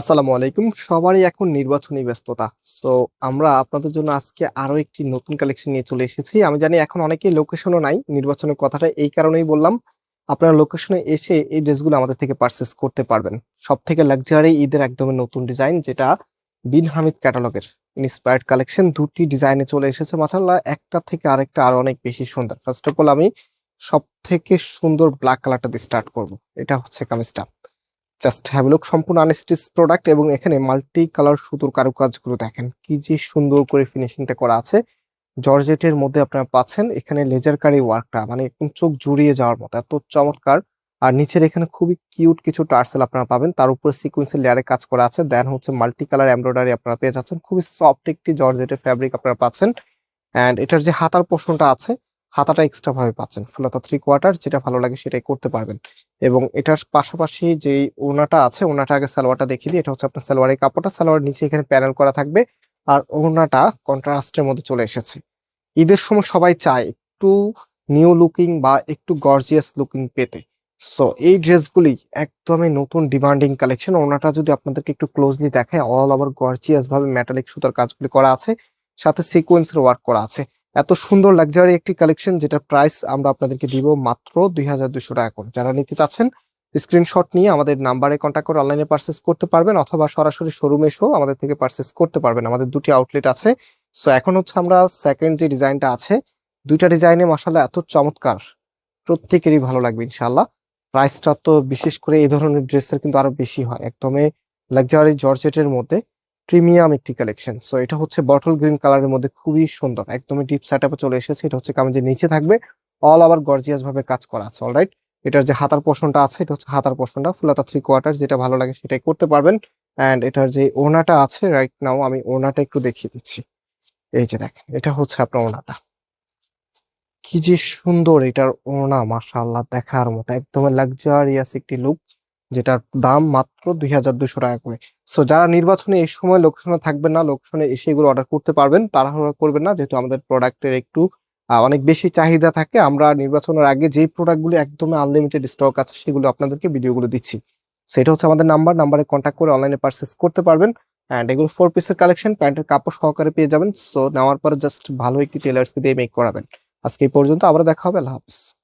আসসালামু আলাইকুম। সবারই এখন নির্বাচনী ব্যস্ততা। সো আমরা আপনাদের জন্য আজকে আরও একটি নতুন কালেকশন নিয়ে চলে এসেছি। আমি জানি এখন অনেকেই লোকেশনও নাই, নির্বাচনের কথাটা এই কারণেই বললাম। আপনারা লোকেশনে এসে এই ড্রেসগুলো আমাদের থেকে পারচেস করতে পারবেন। সব থেকে লাক্সারি ঈদের একদমই নতুন ডিজাইন যেটা বিন হামিদ ক্যাটালগের ইন্সপায়ার্ড কালেকশন দুটি ডিজাইনে চলে এসেছে। মাসাল্লাহ একটা থেকে আরেকটা আরও অনেক বেশি সুন্দর। ফার্স্ট অফ অল আমি সব থেকে সুন্দর ব্ল্যাক কালারটা দিয়ে স্টার্ট করব। এটা হচ্ছে কামিজটা। জাস্ট হ্যাভ লুক সম্পূর্ণ আনস্টিচ প্রোডাক্ট এবং এখানে মাল্টি কালার সুতোর কারুকাজগুলো দেখেন। কি যে সুন্দর করে ফিনিশিংটা করা আছে। জর্জেটের মধ্যে আপনারা পাচ্ছেন, এখানে লেজার কারি ওয়ার্কটা মানে একদম চোখ জুড়িয়ে যাওয়ার মতো। এত চমৎকার। আর নিচের এখানে খুবই কিউট কিছু টার্সেল আপনারা পাবেন। তার উপরে সিকুয়েন্সের লেয়ারে কাজ করা আছে। দেন হচ্ছে মাল্টি কালার এমব্রয়ডারি আপনারা পেয়ে যাচ্ছেন। খুবই সফট একটি জর্জেটের ফ্যাব্রিক আপনারা পাচ্ছেন। অ্যান্ড এটার যে হাতার পোর্শনটা আছে হাতাটা এক্সট্রা ভাবে পাচ্ছেন। ফুলতা থ্রি কোয়ার্টার যেটা ভালো লাগে সেটাই করতে পারবেন। এবং এটার পাশাপাশি যে ওনাটা আছে ওনাটা আগে সালোয়ারটা দেখিয়ে দিই। এটা হচ্ছে আপনার সালোয়ারের কাপড়টা। সালোয়ার নিচে এখানে প্যানেল করা থাকবে। আর ওনাটা কন্ট্রাস্টের মধ্যে চলে এসেছে। ঈদের সময় সবাই চায় একটু নিউ লুকিং বা একটু গর্জিয়াস লুকিং পেতে। সো এই ড্রেসগুলি একদমই নতুন ডিমান্ডিং কালেকশন ওনাটা যদি আপনাদেরকে একটু ক্লোজলি দেখায় অল ওভার গর্জিয়াস ভাবে মেটালিক সুতার কাজগুলি করা আছে। সাথে সিকোয়েন্সের ওয়ার্ক করা আছে। এত সুন্দর লাক্সারি একটি কালেকশন যেটা প্রাইস আমরা আপনাদেরকে দিব মাত্র দুই টাকা করে। যারা নিতে চাচ্ছেন স্ক্রিনশট নিয়ে আমাদের নাম্বারে কন্ট্যাক্ট করে অনলাইনে পারচেস করতে পারবেন অথবা সরাসরি শোরুমে এসেও আমাদের থেকে পারচেস করতে পারবেন। আমাদের দুটি আউটলেট আছে। সো এখন হচ্ছে আমরা সেকেন্ড যে ডিজাইনটা আছে, দুইটা ডিজাইনে মাসাল্লাহ এত চমৎকার। প্রত্যেকেরই ভালো লাগবে ইনশাল্লাহ প্রাইসটা তো বিশেষ করে এই ধরনের ড্রেসের কিন্তু আরও বেশি হয়। একদমই লাক্সারি জর্জেটের মধ্যে। প্রিমিয়াম একটি কালেকশন সো এটা হচ্ছে বটল গ্রিন কালারের মধ্যে খুবই সুন্দর, একদমই ডিপ সেটআপে চলে এসেছে। এটা হচ্ছে কামিজের নিচে থাকবে অল আবার গর্জিয়াস ভাবে কাজ করা আছে অলরাইট এটার যে হাতার পোর্শনটা আছে, এটা হচ্ছে হাতার পোর্শনটা ফুলাতা থ্রি কোয়ার্টার যেটা ভালো লাগে সেটাই করতে পারবেন। অ্যান্ড এটার যে ওনাটা আছে রাইট নাও আমি ওনাটা একটু দেখিয়ে দিচ্ছি। এই যে দেখেন, এটা হচ্ছে আপনার ওনাটা কি যে সুন্দর এটার ওনা মাশাআল্লাহ, দেখার মতো একদম লাক্সারিয়াস একটি লুক যেটার দাম মাত্র দুই হাজার দুশো টাকা করে। সো যারা নির্বাচনে এই সময় লোকেশনে থাকবেন না লোকেশনে এসে এগুলো অর্ডার করতে পারবেন, তাড়াহুড়া করবেন না, যেহেতু আমাদের প্রোডাক্টের একটু অনেক বেশি চাহিদা থাকে। আমরা নির্বাচনের আগে যেই প্রোডাক্টগুলো একদম আনলিমিটেড স্টক আছে, সেগুলো আপনাদেরকে ভিডিওগুলো দিচ্ছি। সেটা হচ্ছে আমাদের নাম্বার নাম্বারে কন্ট্যাক্ট করে অনলাইনে পারচেস করতে পারবেন। অ্যান্ড এগুলো ফোর পিসের কালেকশন প্যান্টের কাপড় সহকারে পেয়ে যাবেন। সো নেওয়ার পরে জাস্ট ভালো একটি টেলার্সকে দিয়ে মেক করাবেন। আজকে এই পর্যন্ত আবার দেখা হবে, আল্লাহ হাফিজ।